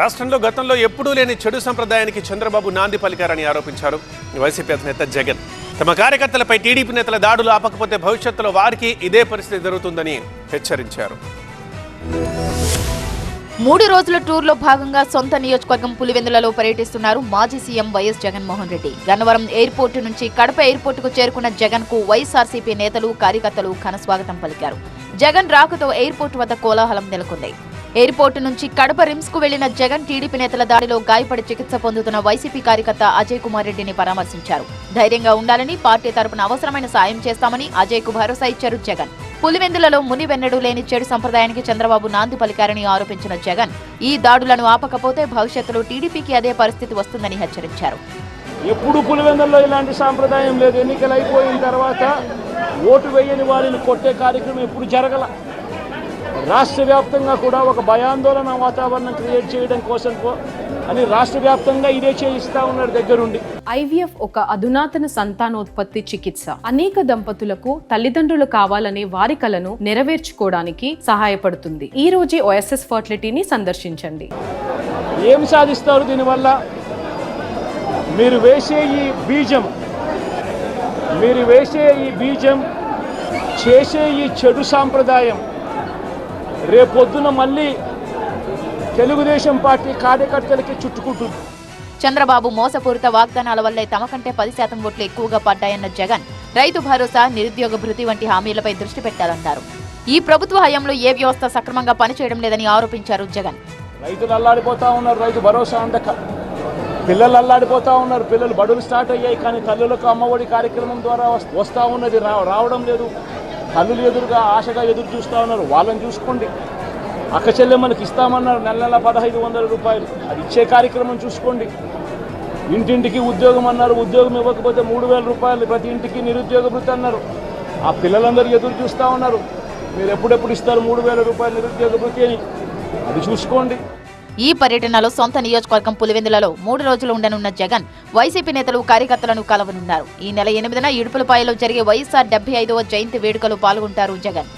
రాష్ట్రంలో గతంలో ఎప్పుడూ లేని చెడు సంప్రదాయానికి చంద్రబాబు నాంది పలికారని ఆరోపించారు. వైసీపీ అధినేత జగన్. తమ కార్యకర్తలపై టీడీపీ నేతల దాడులు ఆపకపోతే భవిష్యత్తులో వారికి ఇదే పరిస్థితి జరుగుతుందని హెచ్చరించారు. మూడు రోజుల టూర్లో భాగంగా సొంత నియోజకవర్గం పులివెందులలో పర్యటిస్తున్నారు మాజీ CM YS Jaganmohan Reddy. Gannavaram airport నుంచి కడప ఎయిర్పోర్టుకు చేరుకున్న జగన్కు వైఎస్ఆర్సీపీ నేతలు కార్యకర్తలు ఘనస్వాగతం పలికారు. జగన్ రాకతో ఎయిర్పోర్టు వద్ద కోలాహలం నెలకొంది. ఎయిర్పోర్టు నుంచి కడప రిమ్స్కు వెళ్ళిన జగన్ టీడీపీ నేతల దాడిలో గాయపడి చికిత్స పొందుతున్న వైసీపీ కార్యకర్త అజయ్ కుమార్ రెడ్డిని పరామర్శించారు. ధైర్యంగా ఉండాలని పార్టీ తరపున అవసరమైన సాయం చేస్తామని అజయ్కు భరోసా ఇచ్చారు జగన్. పులివెందులలో ముని వెన్నడు లేని చెడు సంప్రదాయానికి చంద్రబాబు నాంది పలికారని ఆరోపించిన జగన్ ఈ దాడులను ఆపకపోతే భవిష్యత్తులో టీడీపీకి అదే పరిస్థితి వస్తుందని హెచ్చరించారు. ఎప్పుడు పులివెందుల్లో ఇలాంటి సాంప్రదాయం లేదు. ఎన్నికలు అయిపోయిన తర్వాత ఓటు వేయని వారిని కొట్టే కార్యక్రమం ఎప్పుడు జరగల. రాష్ట్ర వ్యాప్తంగా కూడా ఒక భయాందోళన వాతావరణం క్రియేట్ చేయడం కోసం అని రాష్ట్ర వ్యాప్తంగా ఇదే చేయిస్తా ఉన్నారు దగ్గరుండి. ఐవీఎఫ్ ఒక అధునాతన సంతానోత్పత్తి చికిత్స. అనేక దంపతులకు తల్లిదండ్రులు కావాలనే వారి కలను నెరవేర్చుకోవడానికి సహాయపడుతుంది. ఈ రోజే ఓఎస్ఎస్ ఫర్టిలిటీని సందర్శించండి. ఏం సాధిస్తారు దీనివల్ల? మీరు వేసే ఈ బీజం మీరు వేసే ఈ బీజం చేసే ఈ చెడు సాంప్రదాయం రేపొద్దున మళ్ళీ తెలుగుదేశం పార్టీ కార్యకర్తలకి చుట్టుకుంటుంది. చంద్రబాబు మోసపూరిత వాగ్దానాల వల్లే తమ కంటే పది శాతం ఓట్లు ఎక్కువగా పడ్డాయన్న జగన్ రైతు భరోసా నిరుద్యోగ భృతి వంటి హామీలపై దృష్టి పెట్టారన్నారు ఈ ప్రభుత్వ హయాంలో ఏ వ్యవస్థ సక్రమంగా పనిచేయడం లేదని ఆరోపించారు జగన్. రైతులు అల్లాడిపోతా ఉన్నారు రైతు భరోసా అందక. పిల్లలు అల్లాడిపోతా ఉన్నారు పిల్లలు బడులు స్టార్ట్ అయ్యాయి కానీ తల్లులకు అమ్మఒడి కార్యక్రమం ద్వారా వస్- వస్తా ఉన్నది రావడం లేదు. తల్లులు ఎదురుగా ఆశగా ఎదురు చూస్తూ ఉన్నారు. వాళ్ళని చూసుకోండి. అక్క చెల్లెమ్మలకు ఇస్తామన్నారు నెల నెల పదహైదు వందల రూపాయలు. అది ఇచ్చే కార్యక్రమం చూసుకోండి. ఇంటింటికి ఉద్యోగం అన్నారు. ఉద్యోగం ఇవ్వకపోతే మూడు వేల రూపాయలు ప్రతి ఇంటికి నిరుద్యోగ భృతి అన్నారు. ఆ పిల్లలందరూ ఎదురు చూస్తూ ఉన్నారు. మీరు ఎప్పుడెప్పుడు ఇస్తారు మూడు వేల రూపాయలు నిరుద్యోగ భృతి అని? అది చూసుకోండి. ఈ పర్యటనలో సొంత నియోజకవర్గం పులివెందులలో మూడు రోజులు ఉండనున్న జగన్ వైసీపీ నేతలు కార్యకర్తలను కలవనున్నారు. ఈ నెల ఎనిమిదిన ఇడుపులపాయలో జరిగే వైఎస్ఆర్ డెబ్బై ఐదవ జయంతి వేడుకలో పాల్గొంటారు జగన్.